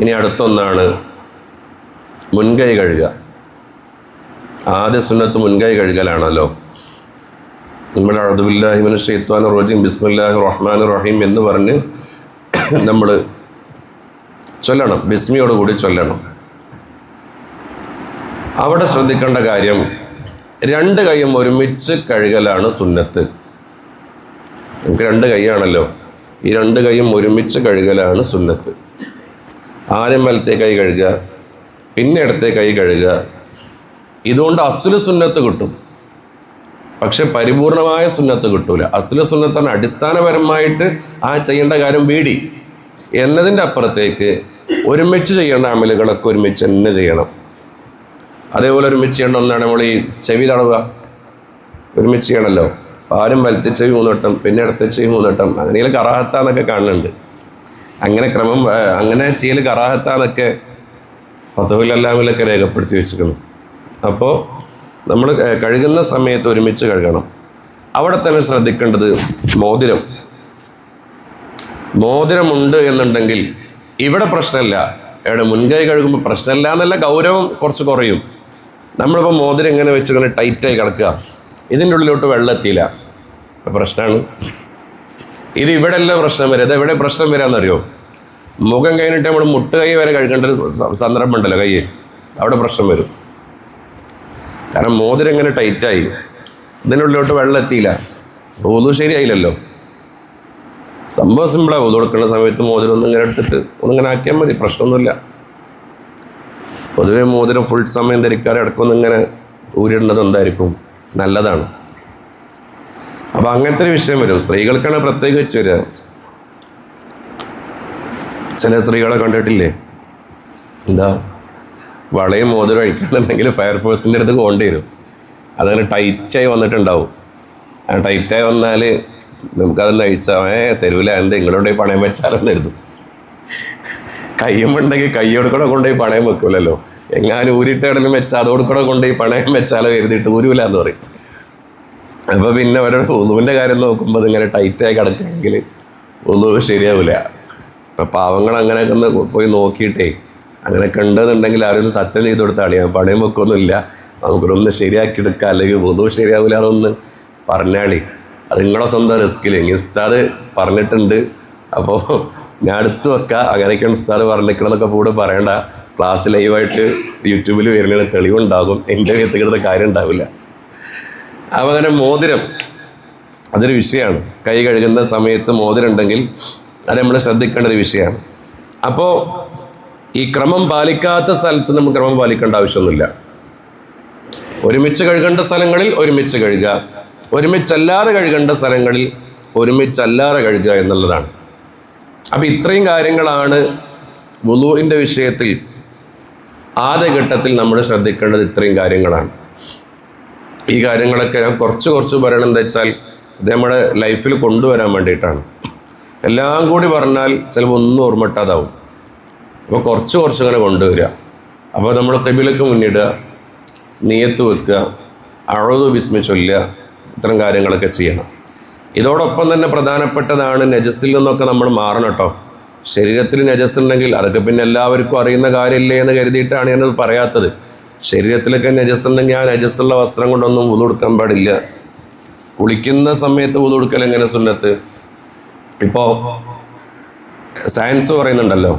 ഇനി അടുത്തൊന്നാണ് മുൻകൈ കഴുകുക. ആദ്യ സുന്നത്ത് മുൻകൈ കഴുകലാണല്ലോ. നമ്മുടെ അഴുദുബില്ലാഹിമിൻ ഷെയ്ത്വാൻ റോജിം ബിസ്മില്ലാഹി റഹ്മാൻ റഹീം എന്ന് പറഞ്ഞ് നമ്മൾ ചൊല്ലണം. ബിസ്മിയോടുകൂടി ചൊല്ലണം. അവിടെ ശ്രദ്ധിക്കേണ്ട കാര്യം രണ്ട് കൈയും ഒരുമിച്ച് കഴുകലാണ് സുന്നത്ത്. നമുക്ക് രണ്ട് കൈയാണല്ലോ. ഈ രണ്ട് കൈയും ഒരുമിച്ച് കഴുകലാണ് സുന്നത്ത്. ആദ്യം വലത്തെ കൈ കഴുകുക പിന്നെ ഇടത്തെ കൈ കഴുകുക. ഇതുകൊണ്ട് അസുല സുന്നത്ത് കിട്ടും. പക്ഷെ പരിപൂർണമായ സുന്നത്ത് കിട്ടൂല. അസുല സുന്നത്താണ് അടിസ്ഥാനപരമായിട്ട് ആ ചെയ്യേണ്ട കാര്യം വീടി. എന്നതിന്റെ അപ്പുറത്തേക്ക് ഒരുമിച്ച് ചെയ്യേണ്ട അമലുകളൊക്കെ ഒരുമിച്ച് തന്നെ ചെയ്യണം. അതേപോലെ ഒരുമിച്ച് ചെയ്യേണ്ട ഒന്നാണ് നമ്മൾ ഈ ചെവി തടവുക. ഒരുമിച്ച് ചെയ്യണമല്ലോ. ആരും വലത്തെ ചെവി മൂന്നോട്ടം പിന്നെ ഇടത്തെ ചെവി മൂന്നോട്ടം അങ്ങനെ കറാഹത്താന്നൊക്കെ കാണുന്നുണ്ട്. അങ്ങനെ ക്രമം അങ്ങനെ ചെയ്യൽ കറാഹത്താന്നൊക്കെ ഫതവിലല്ലാമിലൊക്കെ രേഖപ്പെടുത്തി വെച്ചിരിക്കുന്നു. അപ്പോൾ നമ്മൾ കഴുകുന്ന സമയത്ത് ഒരുമിച്ച് കഴുകണം. അവിടെ തന്നെ ശ്രദ്ധിക്കേണ്ടത് മോതിരം. മോതിരമുണ്ട് എന്നുണ്ടെങ്കിൽ ഇവിടെ പ്രശ്നമില്ല ഇവിടെ മുൻകൈ കഴുകുമ്പോൾ പ്രശ്നമില്ല എന്നല്ല ഗൗരവം കുറച്ച് കുറയും. നമ്മളിപ്പോൾ മോതിരം ഇങ്ങനെ വെച്ച് ഇങ്ങനെ ടൈറ്റായി കിടക്കുക. ഇതിന്റെ ഉള്ളിലോട്ട് വെള്ളം എത്തിയില്ല. പ്രശ്നമാണ് ഇത് ഇവിടെ അല്ല പ്രശ്നം വരിക. ഇതെവിടെ എവിടെ പ്രശ്നം വരാമെന്നറിയോ മുഖം കഴിഞ്ഞിട്ട് നമ്മൾ മുട്ട് കൈ വരെ കഴിക്കേണ്ട ഒരു സ- സന്ദർഭം ഉണ്ടല്ലോ കൈ. അവിടെ പ്രശ്നം വരും. കാരണം മോതിരം ഇങ്ങനെ ടൈറ്റായി ഇതിനുള്ളിലോട്ട് വെള്ളം എത്തിയില്ല. ഊതു ശരിയായില്ലല്ലോ. സംഭവം സിമ്പിളാണ് ഊതു കൊടുക്കുന്ന സമയത്ത് മോതിരം ഒന്നും ഇങ്ങനെ എടുത്തിട്ട് ഒന്നിങ്ങനെ ആക്കിയാൽ മതി. പ്രശ്നമൊന്നുമില്ല. പൊതുവെ മോതിരം ഫുൾ സമയം ധരിക്കാതെ ഇടക്കൊന്നും ഇങ്ങനെ ഊരിടുന്നത് എന്തായിരിക്കും? നല്ലതാണ്. അപ്പോൾ അങ്ങനത്തെ ഒരു വിഷയം വരും. സ്ത്രീകൾക്കാണ് പ്രത്യേകിച്ച് വരിക ചില സ്ത്രീകളെ കണ്ടിട്ടില്ലേ? എന്താ? വളയും മോതിരം അഴിക്കണമെന്നുണ്ടെങ്കിൽ ഫയർഫോഴ്സിന്റെ അടുത്ത് പോകേണ്ടി വരും. അതങ്ങനെ ടൈറ്റായി വന്നിട്ടുണ്ടാവും. ആ ടൈറ്റായി വന്നാൽ നമുക്കതൊന്ന് അഴിച്ചാൽ ഏ തരൂല എന്താ? ഇങ്ങളോട് പോയി പണയം വെച്ചാലെന്ന് എഴുതും കയ്യുമുണ്ടെങ്കിൽ കയ്യോട് കൂടെ കൊണ്ടുപോയി പണയം വെക്കൂലല്ലോ. എങ്ങാനും ഊരിട്ടേടലും വെച്ചാൽ അതോട് കൂടെ കൊണ്ടുപോയി പണയം വെച്ചാലോ എഴുതിയിട്ട് ഊരൂല എന്ന് പറയും. അപ്പോൾ പിന്നെ അവരുടെ ഉളുവിന്റെ കാര്യം നോക്കുമ്പോൾ അതിങ്ങനെ ടൈറ്റായി കിടക്കുകയാണെങ്കിൽ ഉളുവ് ശരിയാവില്ല അപ്പം പാവങ്ങൾ അങ്ങനെയൊക്കെ ഒന്ന് പോയി നോക്കിയിട്ടേ അങ്ങനെ കണ്ടെന്നുണ്ടെങ്കിൽ അവരൊന്ന് സത്യം ചെയ്ത് കൊടുത്താണ് ഞാൻ പണയം വെക്കൊന്നുമില്ല. നമുക്കൊന്ന് ശരിയാക്കി എടുക്കാം. അല്ലെങ്കിൽ ഉളുവ് ശരിയാവില്ല എന്നൊന്ന് പറഞ്ഞാളി അത് നിങ്ങളെ സ്വന്തം റിസ്കിൽ ഇനി ഉസ്താദ് പറഞ്ഞിട്ടുണ്ട്. അപ്പോൾ ഞാൻ അടുത്ത് വെക്കാം. അങ്ങനെയൊക്കെയാണ് ഉസ്താദ് പറഞ്ഞിരിക്കണമെന്നൊക്കെ കൂടെ പറയണ്ട. ക്ലാസ് ലൈവായിട്ട് യൂട്യൂബിൽ വരുന്നതിന് തെളിവുണ്ടാകും. എന്റെ വ്യക്തികളുടെ കാര്യം ഉണ്ടാവില്ല. അങ്ങനെ മോതിരം അതൊരു വിഷയമാണ്. കൈ കഴുകുന്ന സമയത്ത് മോതിരം ഉണ്ടെങ്കിൽ അത് നമ്മൾ ശ്രദ്ധിക്കേണ്ട ഒരു വിഷയമാണ്. അപ്പോൾ ഈ ക്രമം പാലിക്കാത്ത സ്ഥലത്ത് നമ്മൾ ക്രമം പാലിക്കേണ്ട ആവശ്യമൊന്നുമില്ല. ഒരുമിച്ച് കഴുകേണ്ട സ്ഥലങ്ങളിൽ ഒരുമിച്ച് കഴുകുക. ഒരുമിച്ചല്ലാതെ കഴുകേണ്ട സ്ഥലങ്ങളിൽ ഒരുമിച്ചല്ലാതെ കഴുകുക എന്നുള്ളതാണ്. അപ്പം ഇത്രയും കാര്യങ്ങളാണ് വുളുവിന്റെ വിഷയത്തിൽ ആദ്യഘട്ടത്തിൽ നമ്മൾ ശ്രദ്ധിക്കേണ്ടത് ഇത്രയും കാര്യങ്ങളാണ്. ഈ കാര്യങ്ങളൊക്കെ ഞാൻ കുറച്ച് കുറച്ച് പറയണം എന്താ വെച്ചാൽ ഇത് നമ്മുടെ ലൈഫിൽ കൊണ്ടുവരാൻ വേണ്ടിയിട്ടാണ്. എല്ലാം കൂടി പറഞ്ഞാൽ ചിലപ്പോൾ ഒന്നും ഓർമ്മട്ടാതാവും അപ്പോൾ കുറച്ച് കുറച്ച് ഇങ്ങനെ കൊണ്ടുവരിക. അപ്പോൾ നമ്മൾ കബിലക്ക് മുന്നിടുക നീയത്ത് വെക്കുക അഴുതു വിസ്മി ചൊല്ലുക ഇത്തരം കാര്യങ്ങളൊക്കെ ചെയ്യണം. ഇതോടൊപ്പം തന്നെ പ്രധാനപ്പെട്ടതാണ് നജസ്സിൽ നിന്നൊക്കെ നമ്മൾ മാറണം കേട്ടോ. ശരീരത്തിൽ നജസ് ഉണ്ടെങ്കിൽ അതൊക്കെ പിന്നെ എല്ലാവർക്കും അറിയുന്ന കാര്യമില്ലേ എന്ന് കരുതിയിട്ടാണ് ഞാനത് പറയാത്തത്. ശരീരത്തിലൊക്കെ നജസ് ഉണ്ടെങ്കിൽ ആ നജസ്സുള്ള വസ്ത്രം കൊണ്ടൊന്നും ഉതു കൊടുക്കാൻ പാടില്ല. കുളിക്കുന്ന സമയത്ത് ഉതു കൊടുക്കൽ എങ്ങനെ സുന്നത്ത്? ഇപ്പോൾ സയൻസ് പറയുന്നുണ്ടല്ലോ.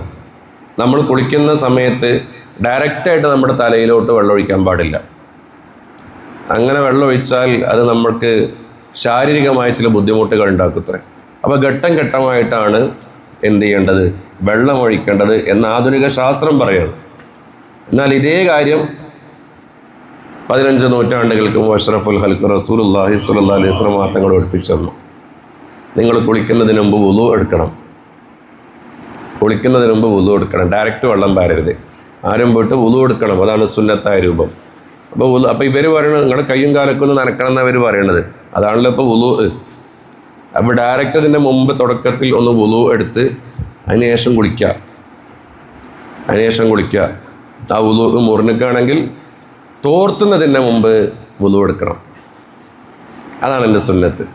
നമ്മൾ കുളിക്കുന്ന സമയത്ത് ഡയറക്റ്റായിട്ട് നമ്മുടെ തലയിലോട്ട് വെള്ളം ഒഴിക്കാൻ പാടില്ല. അങ്ങനെ വെള്ളം ഒഴിച്ചാൽ അത് നമ്മൾക്ക് ശാരീരികമായ ചില ബുദ്ധിമുട്ടുകൾ ഉണ്ടാക്കുത്രേ അപ്പോൾ ഘട്ടം ഘട്ടമായിട്ടാണ് എന്ത് ചെയ്യേണ്ടത്? വെള്ളം ഒഴിക്കേണ്ടത് എന്ന് ആധുനിക ശാസ്ത്രം പറയുന്നത് എന്നാൽ ഇതേ കാര്യം പതിനഞ്ച് നൂറ്റാണ്ടുകൾക്ക് അഷ്റഫുൽ ഹൽക്ക് റസൂലുല്ലാഹി സ്വല്ലല്ലാഹി അലൈഹി വസല്ലം തങ്ങൾ പഠിപ്പിച്ചു തന്നു. നിങ്ങൾ കുളിക്കുന്നതിന് മുമ്പ് വുളു എടുക്കണം. കുളിക്കുന്നതിന് മുമ്പ് വുളു എടുക്കണം. ഡയറക്റ്റ് വെള്ളം പാരരുത്. ആരും പോയിട്ട് വുളു എടുക്കണം. അതാണ് സുന്നത്തായ രൂപം. അപ്പോൾ ഉതു അപ്പോൾ ഇവർ പറയുന്നത് നിങ്ങളുടെ കയ്യും കാലൊക്കെ ഒന്ന് നനക്കണം എന്നാണ് അവർ പറയണത്. അതാണല്ലോ ഇപ്പോൾ വുളു. അപ്പോൾ ഡയറക്റ്റ് ഇതിന്റെ മുമ്പ് തുടക്കത്തിൽ ഒന്ന് വുളു എടുത്ത് അതിനുശേഷം കുളിക്കുക. അതിനുശേഷം കുളിക്കുക. ആ ഉതു മുറിഞ്ഞിക്കുകയാണെങ്കിൽ തോർത്തുന്നതിന്റെ മുമ്പ് വുളു എടുക്കണം. അതാണ് എന്റെ സുന്നത്ത്.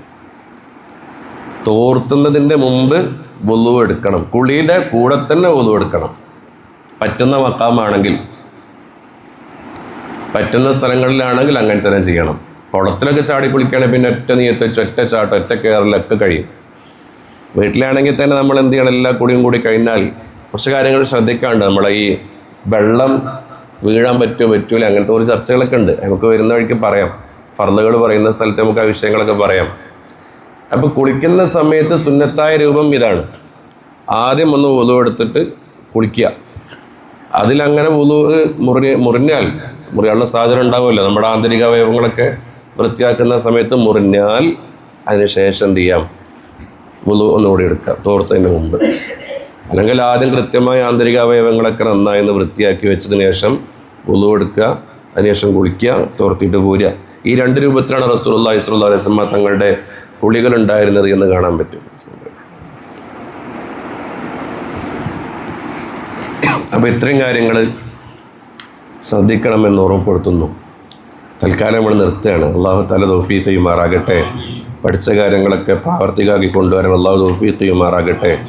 തോർത്തുന്നതിന്റെ മുമ്പ് വുളു എടുക്കണം. കുളിയുടെ കൂടെ തന്നെ വുളു എടുക്കണം. പറ്റുന്ന മക്കാമാണെങ്കിൽ പറ്റുന്ന സ്ഥലങ്ങളിലാണെങ്കിൽ അങ്ങനെ തന്നെ ചെയ്യണം. കുളത്തിലൊക്കെ ചാടി കുളിക്കുകയാണെങ്കിൽ പിന്നെ ഒറ്റ നീയത്ത് വെച്ച് ഒറ്റ ചാട്ടം ഒറ്റ കയറലൊക്കെ കഴിയും. വീട്ടിലാണെങ്കിൽ തന്നെ നമ്മൾ എന്ത് ചെയ്യണം? എല്ലാ കുടിയും കൂടി കഴിഞ്ഞാൽ കുറച്ച് കാര്യങ്ങൾ ശ്രദ്ധിക്കാണ്ട് നമ്മളെ ഈ വെള്ളം വീഴാൻ പറ്റുമോ പറ്റൂല. അങ്ങനത്തെ ഒരു ചർച്ചകളൊക്കെ ഉണ്ട്. നമുക്ക് വരുന്ന വഴിക്ക് പറയാം. ഫർദുകൾ പറയുന്ന സ്ഥലത്ത് നമുക്ക് ആ വിഷയങ്ങളൊക്കെ പറയാം. അപ്പോൾ കുളിക്കുന്ന സമയത്ത് സുന്നത്തായ രൂപം ഇതാണ്. ആദ്യം ഒന്ന് ഉതു എടുത്തിട്ട് കുളിക്കുക. അതിലങ്ങനെ ഉതു മുറി മുറിഞ്ഞാൽ മുറിയാനുള്ള സാഹചര്യം ഉണ്ടാവുമല്ലോ. നമ്മുടെ ആന്തരിക അവയവങ്ങളൊക്കെ വൃത്തിയാക്കുന്ന സമയത്ത് മുറിഞ്ഞാൽ അതിനുശേഷം എന്ത് ചെയ്യാം? ഉതു ഒന്നുകൂടി എടുക്കുക തോർത്തതിന് മുമ്പ്. അല്ലെങ്കിൽ ആദ്യം കൃത്യമായി ആന്തരിക അവയവങ്ങളൊക്കെ നന്നായി ഒന്ന് വൃത്തിയാക്കി വെച്ചതിന് ശേഷം ഉളു എടുക്കുക അതിനുശേഷം കുളിക്കുക തോർത്തിയിട്ട് പോരുക. ഈ രണ്ട് രൂപത്തിലാണ് റസൂൽ ഇസ്രുല്ലാ അലൈസ്മ തങ്ങളുടെ കുളികൾ ഉണ്ടായിരുന്നത് എന്ന് കാണാൻ പറ്റും. അപ്പോൾ ഇത്രയും കാര്യങ്ങൾ ശ്രദ്ധിക്കണമെന്ന് ഉറപ്പെടുത്തുന്നു തൽക്കാലം നമ്മൾ നിർത്തുകയാണ്. അള്ളാഹു തല തോഫീ ചെയ്യുമാറാകട്ടെ പഠിച്ച കാര്യങ്ങളൊക്കെ പ്രാവർത്തികമാക്കി കൊണ്ടുവരാൻ അള്ളാഹു തോഫീ ചെയ്യുമാറാകട്ടെ